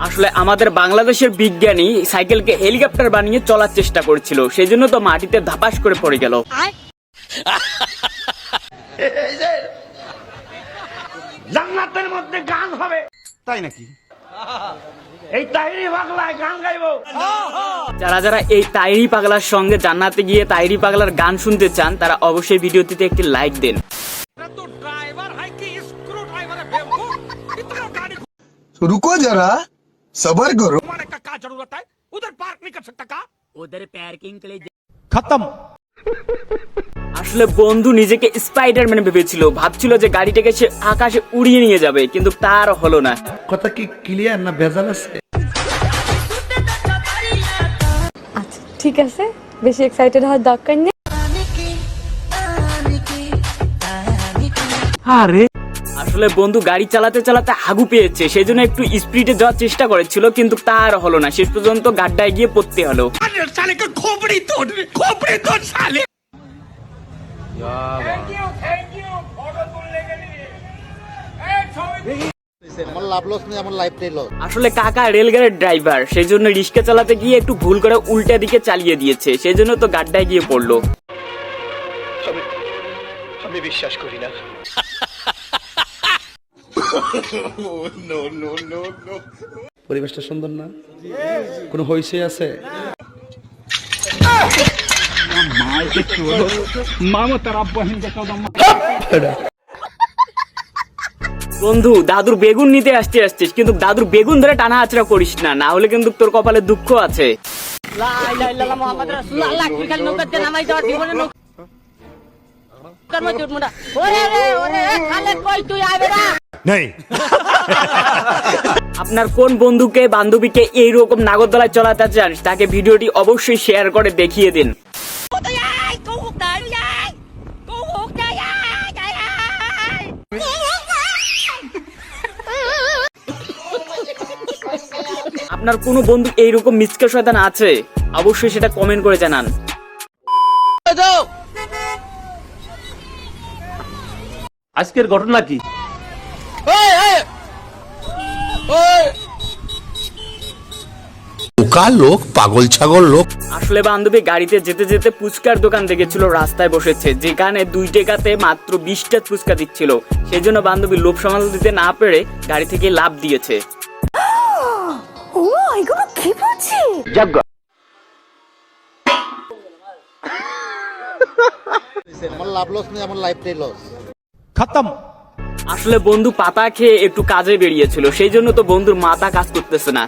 আসলে আমাদের বাংলাদেশের বিজ্ঞানী সাইকেলকে হেলিকপ্টার বানিয়ে চলার চেষ্টা করেছিল সেই জন্য তো মাটিতে ধাপাস করে পড়ে গেল। জান্নাতের মধ্যে গান হবে। তাই নাকি? এই তাইরি বাংলায় গান গাইবো যারা যারা এই তাইরি পাগলার সঙ্গে জান্নাতে গিয়ে তাইরি পাগলার গান শুনতে চান তারা অবশ্যই ভিডিওটিতে একটি লাইক দেন रुको जरा सबर करो ওদের পার্কিং खत्म আসলে বন্ধু নিজেকে স্পাইডার স্পাইডারম্যান ভেবেছিল। ভাবছিল যে গাড়িটাকে সে আকাশে উড়িয়ে নিয়ে যাবে কিন্তু তার হলো না। কথা কি ক্লিয়ার না ভেজাল আছে? আচ্ছা ঠিক আছে। বেশি এক্সাইটেড হওয়ার দরকার নেই। আরে! আসলে বন্ধু গাড়ি চালাতে চালাতে হাগু পেয়েছে সেই জন্য একটু স্পিডে যাওয়ার চেষ্টা করেছিল কিন্তু তার হলো না। শেষ পর্যন্ত গাড্ডায় গিয়ে পড়তে হলো। আমার লাভ লস নেই আমার লাইফটাই লস আসলে কাকা রেলগাড়ির ড্রাইভার সেই জন্য রিক্সা চালাতে গিয়ে একটু ভুল করে উল্টা দিকে চালিয়ে দিয়েছে সেই জন্য তো গাড্ডায় গিয়ে পড়ল। আমি বিশ্বাস করি না। পরিবেশটা সুন্দর না? কোনো হইসে আছে? বন্ধু দাদুর বেগুন নিতে আসতে আসছিস কিন্তু দাদুর বেগুন ধরে টানা আচড়া করিস না না হলে কিন্তু তোর কপালে দুঃখ আছে। আপনার কোন বন্ধুকে বান্ধবীকে এইরকম নাগরদোলায় চলাতে চান তাকে ভিডিওটি অবশ্যই শেয়ার করে দেখিয়ে দিন। আপনার কোনো বন্ধু এইরকম মিসকা শয়তান আছে? অবশ্যই সেটা কমেন্ট করে জানান। আজকের ঘটনা কি? বোকা লোক পাগল ছাগল লোক। আসলে বান্ধবী গাড়িতে যেতে যেতে ফুচকার দোকান দেখেছিল রাস্তায় বসেছে। যেখানে দুই টাকাতে মাত্র বিশটা ফুচকা দিচ্ছিল। সেই জন্য বান্ধবী লোভ সামাল দিতে না পেরে গাড়ি থেকে লাভ দিয়েছে। যজ্ঞ আমার লাভ লস নেই আমার লাইফটাই লস খতম। আসলে বন্ধু পাতা খেয়ে একটু কাজে বেরিয়েছিল সেই জন্য তো বন্ধুর মাথা কাজ করতেছে না।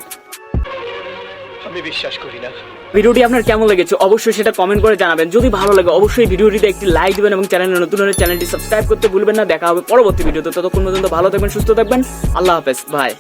আমি বিশ্বাস করি না। ভিডিওটি আপনার কেমন লেগেছে অবশ্যই সেটা কমেন্ট করে জানাবেন। যদি ভালো লাগে অবশ্যই ভিডিওটিতে একটি লাইক দিবেন এবং চ্যানেলে নতুন হলে চ্যানেলটি সাবস্ক্রাইব করতে ভুলবেন না। দেখা হবে পরবর্তী ভিডিওতে। ততক্ষণ পর্যন্ত ভালো থাকবেন সুস্থ থাকবেন। আল্লাহ হাফেজ ভাই